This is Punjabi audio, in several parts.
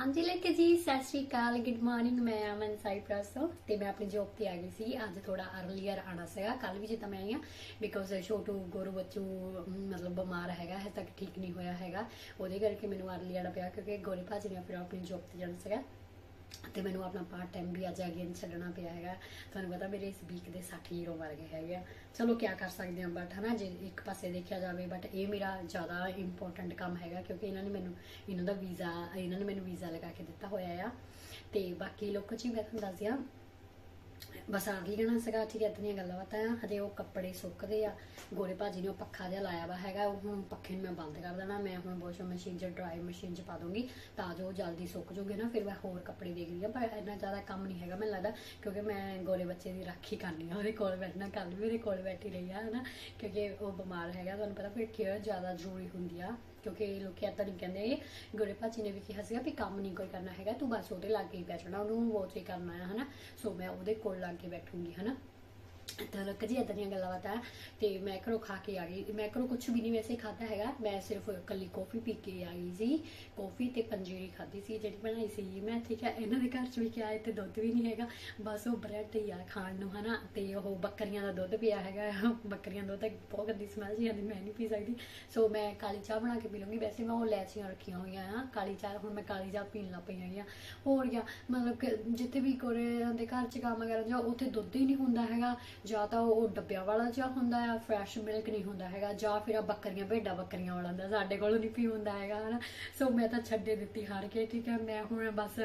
ਹਾਂਜੀ ਲੱਕੇ ਜੀ, ਸਤਿ ਸ਼੍ਰੀ ਅਕਾਲ ਗੁੱਡ ਮਾਰਨਿੰਗ ਮੈਂ ਅਮਨ ਸਾਈਪ੍ਰਸ ਤੋਂ ਤੇ ਮੈਂ ਆਪਣੀ ਜੌਬ ਤੇ ਆ ਗਈ ਸੀ। ਅੱਜ ਥੋੜਾ ਅਰਲੀਅਰ ਆਣਾ ਸੀਗਾ ਕੱਲ ਵੀ ਜਿੱਦਾਂ ਮੈਂ ਆਈ ਆ ਬਿਕੋਜ਼ ਛੋਟੂ ਗੋਰੂ ਬੱਚੂ ਮਤਲਬ ਬਿਮਾਰ ਹੈਗਾ ਹੈ ਤੱਕ ਠੀਕ ਨਹੀਂ ਹੋਇਆ ਹੈਗਾ। ਉਹਦੇ ਕਰਕੇ ਮੈਨੂੰ ਅਰਲੀ ਆਣਾ ਪਿਆ, ਕਿਉਂਕਿ ਗੋਰੇ ਭਾਜੀ ਨੇ ਫਿਰ ਆਪਣੀ ਜੌਬ ਤੇ ਜਾਣਾ ਸੀਗਾ। ਤੇ ਮੈਨੂੰ ਆਪਣਾ ਪਾਰਟ ਟਾਈਮ ਵੀ ਅੱਜ ਅਗੇਨ ਛੱਡਣਾ ਪਿਆ ਹੈਗਾ। ਤੁਹਾਨੂੰ ਪਤਾ ਮੇਰੇ ਇਸ ਵੀਕ ਦੇ 60 ਯੂਰੋ ਮਰ ਗਏ ਹੈਗੇ ਆ। ਚਲੋ ਕੀ ਕਰ ਸਕਦੇ ਹਾਂ ਬਟ ਹਨਾ ਜੇ ਇੱਕ ਪਾਸੇ ਦੇਖਿਆ ਜਾਵੇ ਬਟ ਇਹ ਮੇਰਾ ਜ਼ਿਆਦਾ ਇੰਪੋਰਟੈਂਟ ਕੰਮ ਹੈਗਾ ਕਿਉਂਕਿ ਇਹਨਾਂ ਨੇ ਮੈਨੂੰ, ਇਹਨਾਂ ਦਾ ਵੀਜ਼ਾ ਇਹਨਾਂ ਨੇ ਮੈਨੂੰ ਵੀਜ਼ਾ ਲਗਾ ਕੇ ਦਿੱਤਾ ਹੋਇਆ ਆ। ਤੇ ਬਾਕੀ ਲੋਕਾਂ ਚ ਮੈਂ ਤੁਹਾਨੂੰ ਦੱਸਿਆ ਬਸ ਆ ਗਈ ਗਣਾ ਸੀਗਾ, ਠੀਕ ਹੈ ਦੀਆਂ ਗੱਲਾਂ ਬਾਤਾਂ ਆ, ਹਜੇ ਉਹ ਕੱਪੜੇ ਸੁੱਕਦੇ ਆ, ਗੋਰੇ ਭਾਜੀ ਨੇ ਉਹ ਪੱਖਾ ਜਿਹਾ ਲਾਇਆ ਵਾ ਹੈਗਾ, ਉਹ ਹੁਣ ਪੱਖੇ ਨੂੰ ਮੈਂ ਬੰਦ ਕਰ ਦੇਣਾ, ਮੈਂ ਹੁਣ ਵਾਸ਼ਿੰਗ ਮਸ਼ੀਨ 'ਚ, ਡਰਾਈ ਮਸ਼ੀਨ 'ਚ ਪਾ ਦੂੰਗੀ ਤਾਂ ਜੋ ਉਹ ਜਲਦੀ ਸੁੱਕ ਜੂਗੇ ਨਾ, ਫਿਰ ਮੈਂ ਹੋਰ ਕੱਪੜੇ ਦੇਖਦੀ ਆ ਪਰ ਇੰਨਾ ਜ਼ਿਆਦਾ ਕੰਮ ਨਹੀਂ ਹੈਗਾ ਮੈਨੂੰ ਲੱਗਦਾ, ਕਿਉਂਕਿ ਮੈਂ ਗੋਰੇ ਬੱਚੇ ਦੀ ਰਾਖੀ ਕਰਨੀ ਆ, ਉਹਦੇ ਕੋਲ ਬੈਠਣਾ ਕੱਲ ਵੀ ਉਹਦੇ ਕੋਲ ਬੈਠੀ ਰਹੀ ਆ, ਹਨਾ, ਕਿਉਂਕਿ ਉਹ ਬਿਮਾਰ ਹੈਗਾ, ਤੁਹਾਨੂੰ ਪਤਾ ਫਿਰ ਕੇਅਰ ਜ਼ਿਆਦਾ ਜ਼ਰੂਰੀ ਹੁੰਦੀ ਆ। ਕਿਉਂਕਿ ਲੋਕੀ ਏਦਾਂ ਨਹੀਂ ਕਹਿੰਦੇ ਗੋਰੇ ਭਾਜੀ ਨੇ ਵੀ ਕਿਹਾ ਸੀਗਾ ਵੀ ਕੰਮ ਨਹੀਂ ਕੋਈ ਕਰਨਾ ਹੈਗਾ, ਤੂੰ ਬਸ ਉਹਦੇ ਲਾਗੇ ਹੀ ਬੈਠਣਾ ਉਹਨੂੰ ਵਾਚ ਹੀ ਕਰਨਾ ਹੈ, ਹਨਾ? ਸੋ ਮੈਂ ਉਹਦੇ ਕੋਲ ਲੱਗ ਕੇ ਬੈਠੂੰਗੀ, ਹਨਾ? ਤਾਂ ਲੋਕ ਜੀ ਏਦਾਂ ਦੀਆਂ ਗੱਲਾਂ ਬਾਤਾਂ ਤੇ ਮੈਂ ਘਰੋਂ ਖਾ ਕੇ ਆ ਗਈ। ਮੈਂ ਘਰੋਂ ਕੁਝ ਵੀ ਨਹੀਂ ਵੈਸੇ ਖਾਦਾ ਹੈਗਾ। ਮੈਂ ਸਿਰਫ ਇਕੱਲੀ ਕਾਫੀ ਪੀ ਕੇ ਆ ਗਈ ਸੀ। ਕਾਫੀ ਤੇ ਪੰਜੀਰੀ ਖਾਦੀ ਸੀ, ਜਿਹੜੀ ਬਣਾਈ ਸੀ। ਮੈਂ ਠੀਕ ਹੈ ਇਹਨਾਂ ਦੇ ਘਰ ਚ ਵੀ ਕਿਹਾ ਹੈ ਤੇ ਦੁੱਧ ਵੀ ਨਹੀਂ ਹੈਗਾ। ਬਸ ਉਹ ਬ੍ਰੈਡ ਹੀ ਆ ਖਾਣ ਨੂੰ, ਹਨਾ? ਤੇ ਉਹ ਬੱਕਰੀਆਂ ਦਾ ਦੁੱਧ ਪਿਆ ਹੈਗਾ। ਬੱਕਰੀਆਂ ਦਾ ਦੁੱਧ ਬਹੁਤ ਗੰਦੀ ਸਮੈਲ ਜੀ ਆਉਂਦੀ ਮੈਂ ਨਹੀਂ ਪੀ ਸਕਦੀ। ਸੋ ਮੈਂ ਕਾਲੀ ਚਾਹ ਬਣਾ ਕੇ ਪੀ ਲੂੰਗੀ ਵੈਸੇ ਮੈਂ ਉਹ ਲੈਚੀਆਂ ਰੱਖੀਆਂ ਹੋਈਆਂ ਆ। ਕਾਲੀ ਚਾਹ, ਹੁਣ ਮੈਂ ਕਾਲੀ ਚਾਹ ਪੀਣ ਲੱਗ ਪਈ ਆ। ਹੋਰ ਗਿਆ ਮਤਲਬ ਕਿ ਜਿੱਥੇ ਵੀ ਕੋਰੇ ਦੇ ਘਰ ਚ ਕੰਮ ਕਰਨ ਜਾ ਉੱਥੇ ਦੁੱਧ ਹੀ ਨਹੀਂ ਹੁੰਦਾ ਹੈਗਾ। ਜਾਂ ਤਾਂ ਉਹ ਡੱਬਿਆਂ ਵਾਲਾ ਜਿਹਾ ਹੁੰਦਾ ਆ ਫਰੈਸ਼ ਮਿਲਕ ਨਹੀਂ ਹੁੰਦਾ ਹੈਗਾ, ਜਾਂ ਫਿਰ ਆ ਬੱਕਰੀਆਂ, ਭੇਡਾਂ ਬੱਕਰੀਆਂ ਵਾਲਾ ਹੁੰਦਾ, ਸਾਡੇ ਕੋਲ ਨਹੀਂ ਪੀ ਹੁੰਦਾ ਹੈਗਾ, ਹਨਾ। ਸੋ ਮੈਂ ਤਾਂ ਛੱਡੇ ਦਿੱਤੀ ਹਾਰ ਕੇ, ਠੀਕ ਹੈ। ਮੈਂ ਹੁਣ ਬਸ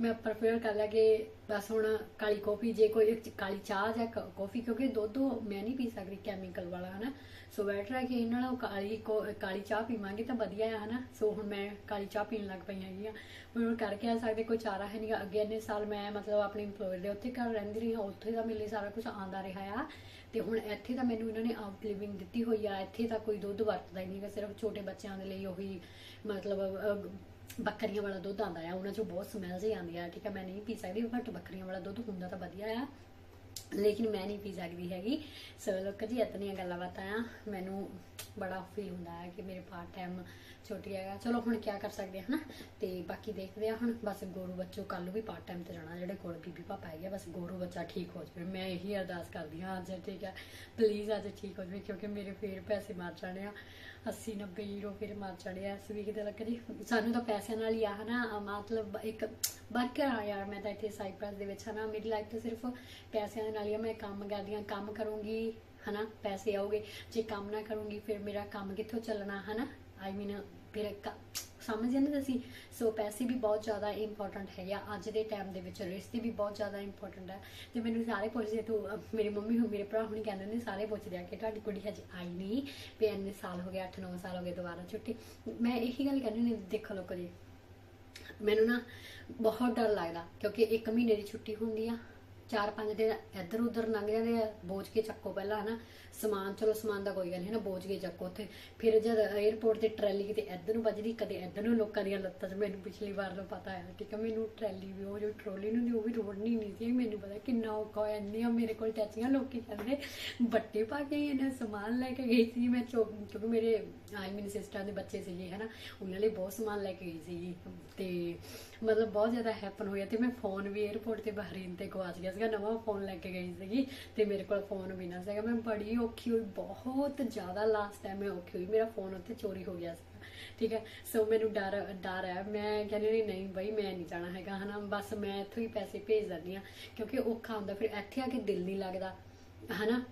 ਮੈਂ ਪ੍ਰੇਫਰ ਕਰ ਲਿਆ ਕਿ ਬਸ ਹੁਣ ਕਾਲੀ ਕਾਫੀ ਜੇ ਕੋਈ ਕਾਲੀ ਚਾਹ ਜਾਂ ਕਾਫੀ ਕਿਉਂਕਿ ਦੁੱਧ ਮੈਂ ਨਹੀਂ ਪੀ ਸਕਦੀ ਕੈਮੀਕਲ ਵਾਲਾ, ਹਨਾ? ਸੋ ਬੈਟਰ ਹੈ ਕਿ ਇਹਨਾਂ ਨਾਲ ਕਾਲੀ ਕਾਲੀ ਚਾਹ ਪੀਵਾਂਗੇ ਤਾਂ ਵਧੀਆ ਹੈ, ਹਨਾ? ਸੋ ਹੁਣ ਮੈਂ ਕਾਲੀ ਚਾਹ ਪੀਣ ਲੱਗ ਪਈ ਹੈਗੀ ਆ। ਹੁਣ ਕਰਕੇ ਆ ਸਕਦੇ, ਕੋਈ ਚਾਰਾ ਹੈ ਨਹੀਂਗਾ ਅੱਗੇ ਇੰਨੇ ਸਾਲ ਮੈਂ ਮਤਲਬ ਆਪਣੇ ਇੰਪਲੋਇਰ ਦੇ ਉੱਥੇ ਘਰ ਰਹਿੰਦੀ ਰਹੀ, ਹਾਂ, ਉੱਥੇ ਦਾ ਮੇਰੇ ਲਈ ਸਾਰਾ ਕੁਝ ਆਂਦਾ ਰਿਹਾ ਆ। ਤੇ ਹੁਣ ਇੱਥੇ ਤਾਂ ਮੈਨੂੰ ਇਹਨਾਂ ਨੇ ਆਊਟ ਲਿਵਿੰਗ ਦਿੱਤੀ ਹੋਈ ਆ। ਇੱਥੇ ਤਾਂ ਕੋਈ ਦੁੱਧ ਵਰਤਦਾ ਹੀ ਨਹੀਂਗਾ ਸਿਰਫ ਛੋਟੇ ਬੱਚਿਆਂ ਦੇ ਲਈ ਉਹੀ ਮਤਲਬ ਬੱਕਰੀਆਂ ਵਾਲਾ ਦੁੱਧ ਆਂਦਾ ਆ, ਉਹਨਾਂ ਚੋਂ ਬਹੁਤ ਸਮੈਲ ਜਿਹੀ ਆਉਂਦੀ ਆ, ਠੀਕ ਆ? ਮੈਂ ਨਹੀਂ ਪੀ ਸਕਦੀ ਬਟ ਬੱਕਰੀਆਂ ਵਾਲਾ ਦੁੱਧ ਹੁੰਦਾ ਤਾਂ ਵਧੀਆ ਆ। ਲੇਕਿਨ ਮੈਂ ਨਹੀਂ ਪੀ ਸਕਦੀ ਹੈਗੀ। ਸੋ ਲੋਕ ਜੀ ਇਤਨੀਆਂ ਗੱਲਾਂ ਬਾਤਾਂ ਆ ਮੈਨੂੰ ਬੜਾ ਫੀਲ ਹੁੰਦਾ ਹੈ ਕਿ ਮੇਰੇ ਪਾਰਟ ਟਾਈਮ ਛੋਟੀ ਹੈਗਾ। ਚਲੋ ਹੁਣ ਕੀ ਕਰ ਸਕਦੇ ਹਾਂ ਹਨਾ? ਤੇ ਬਾਕੀ ਦੇਖਦੇ ਆ ਹੁਣ ਬਸ ਗੋਰੂ ਬੱਚੋ ਕੱਲ ਵੀ ਪਾਰਟ ਟਾਈਮ ਤੇ ਜਾਣਾ ਜਿਹੜੇ ਕੋਲ ਬੀਬੀ ਪਾਪਾ ਹੈਗੇ ਆ, ਬਸ ਗੋਰੂ ਬੱਚਾ ਠੀਕ ਹੋ ਜਾਵੇ। ਮੈਂ ਇਹੀ ਅਰਦਾਸ ਕਰਦੀ ਹਾਂ ਅੱਜ ਠੀਕ ਹੈ ਪਲੀਜ਼ ਅੱਜ ਠੀਕ ਹੋ ਜਾਵੇ ਕਿਉਂਕਿ ਮੇਰੇ ਫੇਰ ਪੈਸੇ ਮਰ ਜਾਣੇ ਆ। 80 90 ਯੂਰੋ ਫਿਰ ਮਰ ਜਾਣੇ ਆ। ਇਸ ਵੀਕ ਦੇ ਲੱਗ ਜੀ ਸਾਨੂੰ ਤਾਂ ਪੈਸਿਆਂ ਨਾਲ ਹੀ ਆ ਹਨਾ? ਅਹ ਮਤਲਬ ਇੱਕ ਵਰਕਰ ਆ ਯਾਰ ਮੈਂ ਤਾਂ ਇੱਥੇ ਸਾਈਪ੍ਰਸ ਦੇ ਵਿੱਚ ਹਨਾ? ਮੇਰੀ ਲਾਈਫ ਤਾਂ ਸਿਰਫ ਪੈਸਿਆਂ ਦੇ ਨਾਲ ਹੀ ਮੈਂ ਕੰਮ ਕਰਦੀ ਹਾਂ, ਕੰਮ ਕਰੂੰਗੀ, ਹਨਾ, ਪੈਸੇ ਆਉਗੇ, ਜੇ ਕੰਮ ਨਾ ਕਰੂੰਗੀ, ਫਿਰ ਮੇਰਾ ਕੰਮ ਕਿੱਥੋਂ ਚੱਲਣਾ, ਹਨਾ? ਆਈ ਮੀਨ ਫਿਰ ਸਮਝ ਜਾਂਦੇ ਤੁਸੀਂ? ਸੋ ਪੈਸੇ ਵੀ ਬਹੁਤ ਜ਼ਿਆਦਾ ਇੰਪੋਰਟੈਂਟ ਹੈਗੇ ਆ। ਅੱਜ ਦੇ ਟਾਈਮ ਦੇ ਵਿੱਚ ਰਿਸ਼ਤੇ ਵੀ ਬਹੁਤ ਜ਼ਿਆਦਾ ਇੰਪੋਰਟੈਂਟ ਹੈ ਤੇ ਮੈਨੂੰ ਸਾਰੇ ਪੁੱਛਦੇ, ਤੂੰ ਮੇਰੀ ਮੰਮੀ ਹੁਣ ਮੇਰੇ ਭਰਾ ਹੁਣ ਕਹਿੰਦੇ ਨੇ, ਸਾਰੇ ਪੁੱਛਦੇ ਆ ਕਿ ਤੁਹਾਡੀ ਕੁੜੀ ਹਜੇ ਆਈ ਨਹੀਂ, ਵੀ ਇੰਨੇ ਸਾਲ ਹੋ ਗਏ 8-9 ਸਾਲ ਹੋ ਗਏ, ਦੁਬਾਰਾ ਛੁੱਟੀ। ਮੈਂ ਇਹੀ ਗੱਲ ਕਹਿੰਦੀ ਨੇ ਦੇਖੋ ਲੋਕ ਜੀ। ਮੈਨੂੰ ਨਾ ਬਹੁਤ ਡਰ ਲੱਗਦਾ, ਕਿਉਂਕਿ ਇੱਕ ਮਹੀਨੇ ਦੀ ਛੁੱਟੀ ਹੁੰਦੀ ਆ। ਚਾਰ ਪੰਜ ਦਿਨ ਇੱਧਰ ਉੱਧਰ ਲੰਘ ਜਾਂਦੇ ਆ, ਬੋਝ ਕੇ ਚੱਕੋ ਪਹਿਲਾਂ, ਹਨਾ। ਸਮਾਨ, ਚਲੋ, ਸਮਾਨ ਦਾ ਕੋਈ ਗੱਲ ਨਹੀਂ ਨਾ ਬੋਝ ਕੇ ਚੱਕੋ ਉੱਥੇ। ਫਿਰ ਜਦ 에어ਪੋਰਟ ਤੇ ਟਰੈਲੀ ਕਿਤੇ ਇੱਧਰ ਨੂੰ ਵੱਜਦੀ, ਕਦੇ ਇੱਧਰ ਨੂੰ ਲੋਕਾਂ ਦੀਆਂ ਲੱਤਾਂ 'ਚ ਮੈਨੂੰ ਪਿਛਲੀ ਵਾਰ ਤੋਂ ਪਤਾ ਆਇਆ ਠੀਕ ਹੈ ਮੈਨੂੰ ਟਰੈਲੀ ਵੀ, ਉਹ ਜੋ ਟਰੋਲੀ ਨੂੰ ਦੀ, ਉਹ ਵੀ ਰੋੜਨੀ ਨਹੀਂ ਸੀ। ਮੈਨੂੰ ਪਤਾ ਕਿੰਨਾ ਔਖਾ ਹੋਇਆ, ਇੰਨੀਆਂ ਮੇਰੇ ਕੋਲ ਟੈਚੀਆਂ, ਲੋਕੀ ਕਹਿੰਦੇ ਬੱਟੇ ਪਾ ਕੇ ਇਹਨਾਂ, ਸਮਾਨ ਲੈ ਕੇ ਗਈ ਸੀ ਮੈਂ ਚੋ ਕਿਉਂਕਿ ਮੇਰੇ ਆਈ ਮੀਨ ਸਿਸਟਰਾਂ ਦੇ ਬੱਚੇ ਸੀਗੇ, ਹਨਾ। ਉਹਨਾਂ ਲਈ ਬਹੁਤ ਸਮਾਨ ਲੈ ਕੇ ਗਈ ਸੀ ਤੇ ਮਤਲਬ ਬਹੁਤ ਜ਼ਿਆਦਾ ਹੈਪਨ ਹੋਇਆ ਤੇ ਮੈਂ ਫੋਨ ਵੀ 에어ਪੋਰਟ ਤੇ ਬਹਰੀਨ ਤੇ ਗਵਾਚ ਗਿਆ ਸੀਗਾ, ਨਵਾਂ ਫੋਨ ਲੈ ਕੇ ਗਈ ਸੀਗੀ ਤੇ ਮੇਰੇ ਕੋਲ ਫੋਨ ਵੀ ਨਾ ਸੀਗਾ। ਮੈਂ ਬੜੀ ਔਖੀ ਹੋਈ, ਬਹੁਤ ਜ਼ਿਆਦਾ ਲਾਸਟ ਟਾਈਮ ਮੈਂ ਔਖੀ ਹੋਈ, ਮੇਰਾ ਫੋਨ ਉੱਥੇ ਚੋਰੀ ਹੋ ਗਿਆ ਸੀ ਠੀਕ ਹੈ? ਸੋ ਮੈਨੂੰ ਡਰ ਡਰ ਹੈ। ਮੈਂ ਕਹਿੰਦੀ ਨਹੀਂ ਬਈ, ਮੈਂ ਨਹੀਂ ਜਾਣਾ ਹੈਗਾ, ਹਨਾ? ਬਸ ਮੈਂ ਇੱਥੋਂ ਹੀ ਪੈਸੇ ਭੇਜ ਦਿੰਦੀ ਆ ਕਿਉਂਕਿ ਔਖਾ ਹੁੰਦਾ, ਫਿਰ ਇੱਥੇ ਆ ਕੇ ਦਿਲ ਨਹੀਂ ਲੱਗਦਾ, ਹਨਾ?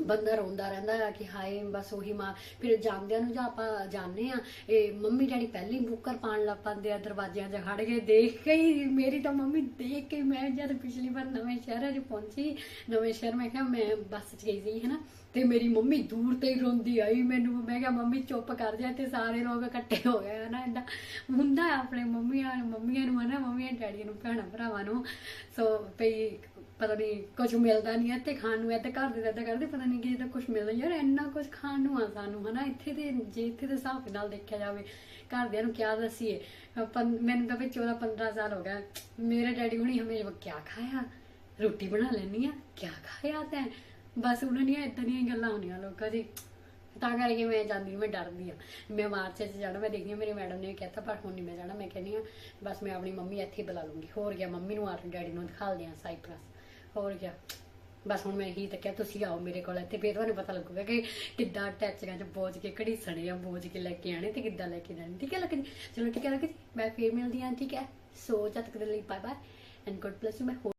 ਬੰਦਾ ਰੋਂਦਾ ਰਹਿੰਦਾ ਆ ਕਿ ਹਾਏ, ਬਸ ਉਹੀ ਮਾਂ। ਫਿਰ ਜਾਂਦਿਆਂ ਨੂੰ ਜਾਂ ਆਪਾਂ ਜਾਣਦੇ ਆ ਇਹ ਮੰਮੀ ਡੈਡੀ ਪਹਿਲੀ ਬੁੱਕਰ ਪਾਣ ਲੱਗ ਪੈਂਦੇ ਆ ਦਰਵਾਜ਼ਿਆਂ 'ਚ ਖੜ ਕੇ ਦੇਖ ਕੇ ਹੀ, ਮੇਰੀ ਤਾਂ ਮੰਮੀ ਦੇਖ ਕੇ ਮੈਂ ਜਦ ਪਿਛਲੀ ਵਾਰ ਨਵੇਂ ਸ਼ਹਿਰ 'ਚ ਪਹੁੰਚੀ, ਨਵੇਂ ਸ਼ਹਿਰ ਮੈਂ ਕਿਹਾ ਮੈਂ ਬੱਸ 'ਚ ਗਈ ਸੀ, ਹਨਾ। ਤੇ ਮੇਰੀ ਮੰਮੀ ਦੂਰ ਤੇ ਹੀ ਰੋਂਦੀ ਆਈ ਮੈਨੂੰ, ਮੈਂ ਕਿਹਾ ਮੰਮੀ ਚੁੱਪ ਕਰ ਜਾ ਤੇ ਸਾਰੇ ਲੋਕ ਇਕੱਠੇ ਹੋ ਗਏ ਹਨਾ ਏਦਾਂ ਹੁੰਦਾ ਆਪਣੇ ਮੰਮੀਆਂ ਮੰਮੀਆਂ ਨੂੰ ਹਨਾ, ਮੰਮੀਆਂ ਡੈਡੀ ਨੂੰ, ਭੈਣਾਂ ਭਰਾਵਾਂ ਨੂੰ। ਸੋ ਭਈ ਪਤਾ ਨਹੀਂ ਕੁਝ ਮਿਲਦਾ ਨਹੀਂ ਹੈ ਤੇ ਖਾਣ ਨੂੰ, ਇੱਥੇ ਘਰ ਦੇ ਇੱਦਾਂ ਕਰਦੇ, ਪਤਾ ਨਹੀਂ ਕਿ ਇਹਦਾ ਕੁਝ ਮਿਲਦਾ ਯਾਰ ਇੰਨਾ ਕੁਝ ਖਾਣ ਨੂੰ ਆ ਸਾਨੂੰ, ਹਨਾ? ਇੱਥੇ ਦੇ, ਜੇ ਇੱਥੇ ਦੇ ਹਿਸਾਬ ਨਾਲ ਦੇਖਿਆ ਜਾਵੇ, ਘਰਦਿਆਂ ਨੂੰ ਕਿਆ ਦੱਸੀਏ? ਪੰ- ਮੈਨੂੰ ਤਾਂ ਵੀ 14 15 ਸਾਲ ਹੋ ਗਿਆ। ਮੇਰੇ ਡੈਡੀ ਹੁਣੀ ਹਮੇਸ਼ਾ ਕਿਆ ਖਾਇਆ? ਰੋਟੀ ਬਣਾ ਲੈਣੀ ਆ? ਕਿਆ ਖਾਇਆ ਤੈਂ? ਬਸ ਉਹਨਾਂ ਦੀਆਂ ਇਦਾਂ ਦੀਆਂ ਗੱਲਾਂ ਹੁੰਦੀਆਂ ਲੋਕਾਂ ਦੀ। ਤਾਂ ਕਰਕੇ ਮੈਂ ਜਾਂਦੀ ਮੈਂ ਡਰਦੀ ਆ। ਮੈਂ ਮਾਰਚ 'ਚ ਜਾਣਾ, ਮੈਂ ਦੇਖਦੀ ਹਾਂ ਮੇਰੇ ਮੈਡਮ ਨੇ ਕਹਿਤਾ, ਪਰ ਹੁਣ ਨਹੀਂ ਮੈਂ ਜਾਣਾ। ਮੈਂ ਕਹਿੰਦੀ ਆ, ਬਸ ਮੈਂ ਆਪਣੀ ਮੰਮੀ ਇੱਥੇ ਹੀ ਬੁਲਾ ਲੂੰਗੀ ਹੋਰ ਗਿਆ ਮੰਮੀ ਨੂੰ ਆ ਡੈਡੀ ਨੂੰ ਦਿਖਾ ਆ ਸਾਈਪ੍ਰਸ। ਹੋਰ ਗਿਆ ਬਸ ਹੁਣ ਮੈਂ ਇਹੀ ਤਾਂ ਕਿਹਾ, ਤੁਸੀਂ ਆਓ ਮੇਰੇ ਕੋਲ ਇੱਥੇ, ਫੇਰ ਤੁਹਾਨੂੰ ਪਤਾ ਲੱਗੂਗਾ ਕਿ ਕਿੱਦਾਂ ਟੈਚੀਆਂ 'ਚ ਬੋਝ ਕੇ ਘੜੀਸਣੇ ਆ, ਬੋਝ ਕੇ ਲੈ ਕੇ ਆਣੇ ਤੇ ਕਿੱਦਾਂ ਲੈ ਕੇ ਜਾਣੇ। ਠੀਕ ਹੈ ਲੱਗੀ ਚਲੋ ਠੀਕ ਹੈ ਲੱਗੀ ਮੈਂ ਫੇਰ ਮਿਲਦੀ ਹਾਂ, ਠੀਕ ਹੈ? ਸੋ ਜਦ ਤੱਕ ਦੇ ਲਈ bye bye and god bless you ਮੈਂ ਹੋਰ